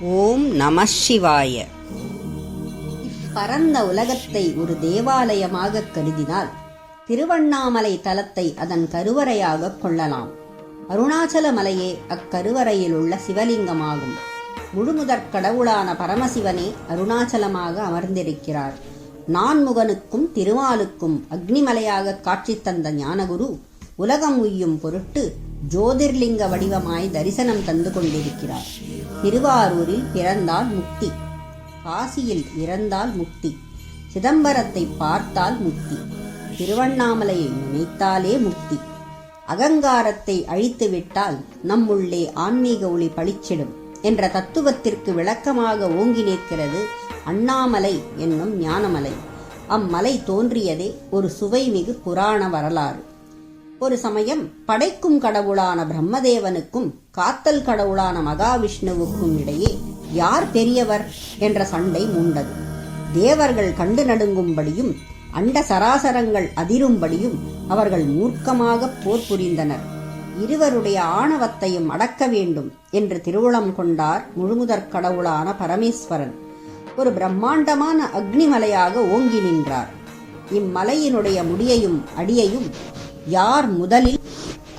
ஓம் நம சிவாய. பரந்த உலகத்தை ஒரு தேவாலயமாக கருதினால் திருவண்ணாமலை தலத்தை அதன் கருவறையாக கொள்ளலாம். அருணாச்சல மலையே அக்கருவறையில் உள்ள சிவலிங்கமாகும். முழுமுதற் கடவுளான பரமசிவனே அருணாச்சலமாக அமர்ந்திருக்கிறார். நான்முகனுக்கும் திருமாலுக்கும் அக்னிமலையாக காட்சி தந்த ஞானகுரு உலகம் உய்யும் பொருட்டு ஜோதிர்லிங்க வடிவமாய் தரிசனம் தந்து கொண்டிருக்கிறார். திருவாரூரில் பிறந்தால் முக்தி காசியில் இறந்தால் முக்தி சிதம்பரத்தை பார்த்தால் முக்தி திருவண்ணாமலையை நினைத்தாலே முக்தி அகங்காரத்தை அழித்துவிட்டால் நம்முள்ளே ஆன்மீக ஒளி பளிச்சிடும் என்ற தத்துவத்திற்கு விளக்கமாக ஓங்கி நிற்கிறது அண்ணாமலை என்னும் ஞானமலை. அம்மலை தோன்றியதே ஒரு சுவைமிகு புராண வரலாறு. ஒரு சமயம் படைக்கும் கடவுளான பிரம்மதேவனுக்கும் காத்தல் கடவுளான மகாவிஷ்ணுவுக்கும் இடையே யார் பெரியவர் என்ற சண்டை மூண்டது. தேவர்கள் கண்டு நடுங்கும்படியும் அண்ட சராசரங்கள் அதிரும்படியும் அவர்கள் மூர்க்கமாக போர் புரிந்தனர். இருவருடைய ஆணவத்தையும் அடக்க வேண்டும் என்று திருவுளம் கொண்டார் முழுமுதற் கடவுளான பரமேஸ்வரன். ஒரு பிரம்மாண்டமான அக்னிமலையாக ஓங்கி நின்றார். இம்மலையினுடைய முடியையும் அடியையும் யார் முதலில்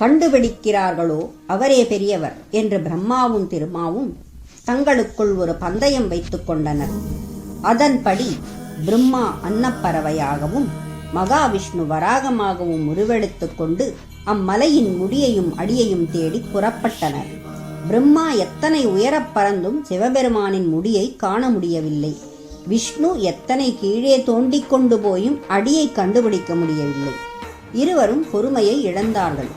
கண்டுபிடிக்கிறார்களோ அவரே பெரியவர் என்று பிரம்மாவும் திருமாவும் தங்களுக்குள் ஒரு பந்தயம் வைத்துக் கொண்டனர். அதன்படி பிரம்மா அன்னப்பறவையாகவும் மகாவிஷ்ணு வராகமாகவும் உருவெடுத்துக் கொண்டு அம்மலையின் முடியையும் அடியையும் தேடி புறப்பட்டனர். பிரம்மா எத்தனை உயரப் பறந்தும் சிவபெருமானின் முடியை காண முடியவில்லை. விஷ்ணு எத்தனை கீழே தோண்டிக் கொண்டு போயும் அடியை கண்டுபிடிக்க முடியவில்லை. இருவரும் பொறுமையை இழந்தார்கள்.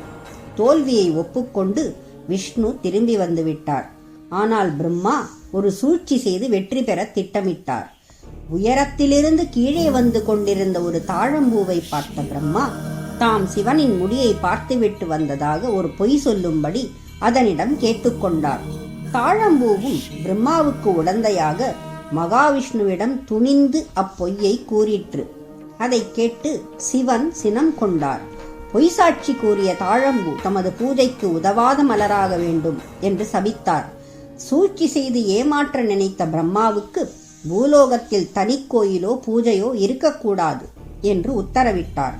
தோல்வியை ஒப்புக்கொண்டு விஷ்ணு திரும்பி வந்துவிட்டார். ஆனால் பிரம்மா ஒரு சூழ்ச்சி செய்து வெற்றி பெற திட்டமிட்டார். உயரத்திலிருந்து கீழே வந்து கொண்டிருந்த ஒரு தாழம்பூவை பார்த்த பிரம்மா தாம் சிவனின் முடியை பார்த்துவிட்டு வந்ததாக ஒரு பொய் சொல்லும்படி அதனிடம் கேட்டுக்கொண்டார். தாழம்பூவும் பிரம்மாவுக்கு உடந்தையாக மகாவிஷ்ணுவிடம் துணிந்து அப்பொய்யை கூறிற்று. அதை கேட்டு சிவன் சினம் கொண்டார். பொய் சாட்சி கூறிய தாழம்பு தமது பூஜைக்கு உதவாத மலராக வேண்டும் என்று சபித்தார். சூழ்ச்சி செய்து ஏமாற்ற நினைத்த பிரம்மாவுக்கு பூலோகத்தில் தனி கோயிலோ பூஜையோ இருக்கக்கூடாது என்று உத்தரவிட்டார்.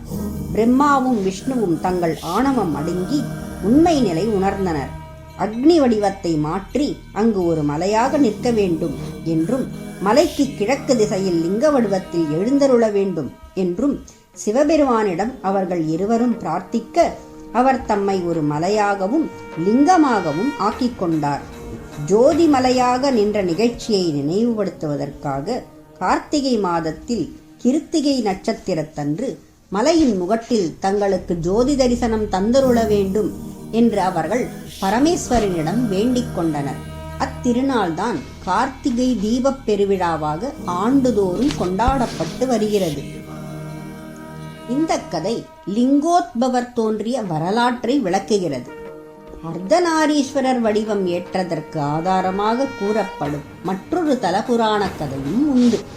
பிரம்மாவும் விஷ்ணுவும் தங்கள் ஆணவம் அடங்கி உண்மை நிலை உணர்ந்தனர். அக்னி வடிவத்தை மாற்றி அங்கு ஒரு மலையாக நிற்க வேண்டும் என்றும் மலைக்கு கிழக்கு திசையில் லிங்க வடிவத்தில் எழுந்தருள வேண்டும் என்றும் சிவபெருமானிடம் அவர்கள் இருவரும் பிரார்த்திக்க அவர் தம்மை ஒரு மலையாகவும் லிங்கமாகவும் ஆக்கிக் கொண்டார். ஜோதி மலையாக நின்ற நிகழ்ச்சியை நினைவுபடுத்துவதற்காக கார்த்திகை மாதத்தில் கிருத்திகை நட்சத்திரத்தன்று மலையின் முகட்டில் தங்களுக்கு ஜோதி தரிசனம் தந்தருள வேண்டும் என்று அவர்கள் பரமேஸ்வரனிடம் வேண்டிக் கொண்டனர். திருநாள்தான் கார்த்திகை தீபப் பெருவிழாவாக ஆண்டுதோறும் கொண்டாடப்பட்டு வருகிறது. இந்த கதை லிங்கோத்பவர் தோன்றிய வரலாற்றை விளக்குகிறது. அர்த்தநாரீஸ்வரர் வடிவம் ஏற்றதற்கு ஆதாரமாக கூறப்படும் மற்றொரு தலபுராண கதையும் உண்டு.